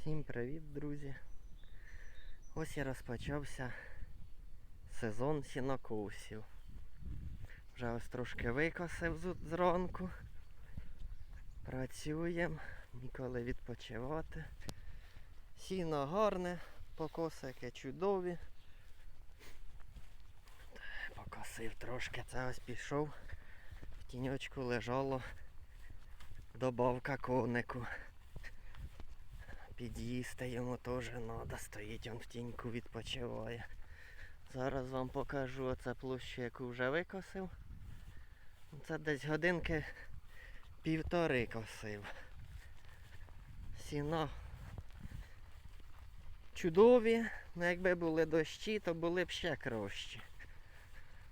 Всім привіт, друзі! Ось і розпочався сезон сінокосів. Вже ось трошки викосив зранку. Працюємо, ніколи відпочивати. Сіно гарне, покосики чудові. Покосив трошки, це ось пішов. В тіньочку лежало добавка конику. Під'їсти йому теж треба, стоїть він в тіньку відпочиває. Зараз вам покажу оце площу, яку вже викосив. Це десь годинки півтори косив. Сіна чудові, ну якби були дощі, то були б ще кращі.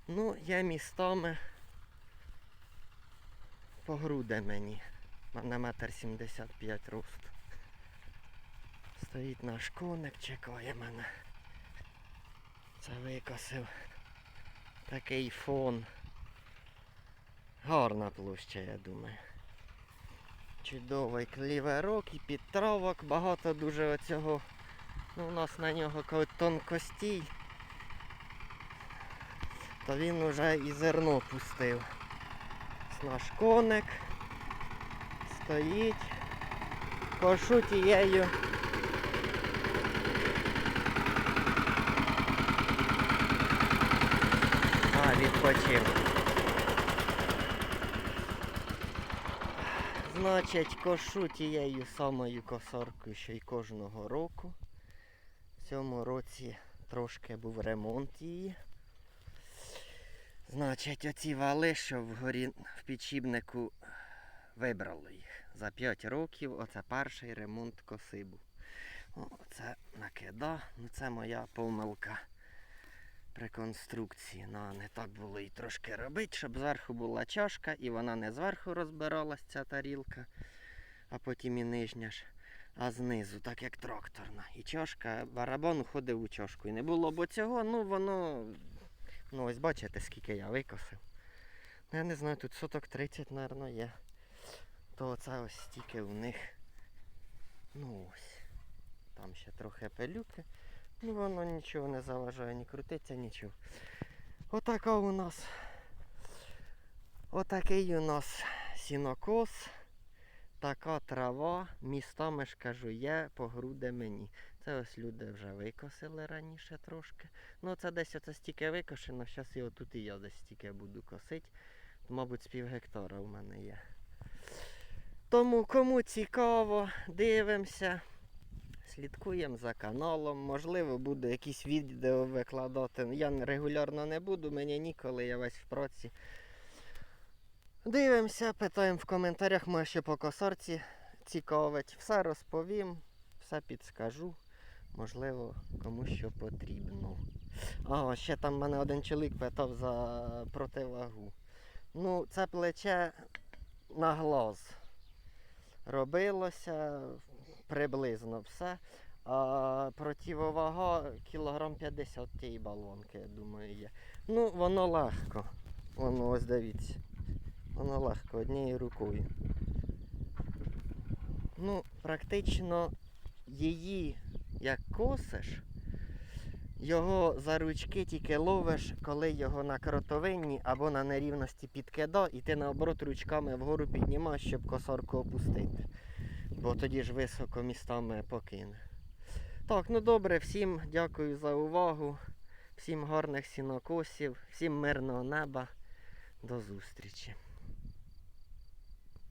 Ну, я містами по груди мені. Мене метр сімдесят п'ять росту. Стоїть наш коник, чекає мене. Це викосив. Такий фон. Гарна площа, я думаю. Чудовий кліверок і підтравок. Багато дуже оцього. Ну, у нас на нього коли тонкостій. То він уже і зерно пустив. Ось наш коник. Стоїть. Кошу тією А. Значить, кошу тією самою косаркою, що й кожного року. В цьому році трошки був ремонт її. Значить, оці вали, що вгорі в підшипнику вибрало їх. За 5 років оце перший ремонт коси був. Оце накида, ну це моя помилка при конструкції. Ну, не так було і трошки робити, щоб зверху була чашка і вона не зверху розбиралась, ця тарілка, а потім і нижня ж, а знизу, так як тракторна. І чашка, барабан уходив у чашку. І не було б цього, ну воно. Ну ось бачите, скільки я викосив. Ну, я не знаю, тут соток 30, мабуть, є. То оце ось стільки у них. Ну ось. Там ще трохи пилюки. Ну воно нічого не заважає, ні крутиться, нічого. Отака у нас. Отакий у нас сінокос. Така трава, містами ж кажу, є по груди мені. Це ось люди вже викосили раніше трошки. Ну це десь оце стільки викошено, зараз і отут і я десь стільки буду косити. Мабуть, з пів гектара у мене є. Тому кому цікаво, дивимося. Слідкуємо за каналом. Можливо, буду якісь відео викладати. Я регулярно не буду, мені ніколи, я весь в праці. Дивимося, питаємо в коментарях, може ще по косарці цікавить. Все розповім, все підскажу. Можливо, кому що потрібно. А, ще там мене один чоловік питав за противагу. Ну, це плече на глаз робилося приблизно все. А противовага кілограм 50 тієї балонки, я думаю, є. Ну, воно легко. Воно ось дивіться. Воно легко однією рукою. Ну, практично її як косиш, його за ручки тільки ловиш, коли його на кротовинні або на нерівності підкида, і ти наоборот ручками вгору піднімаєш, щоб косарку опустити. Бо тоді ж високо містами покине. Так, ну добре, всім дякую за увагу, всім гарних сінокосів, всім мирного неба. До зустрічі.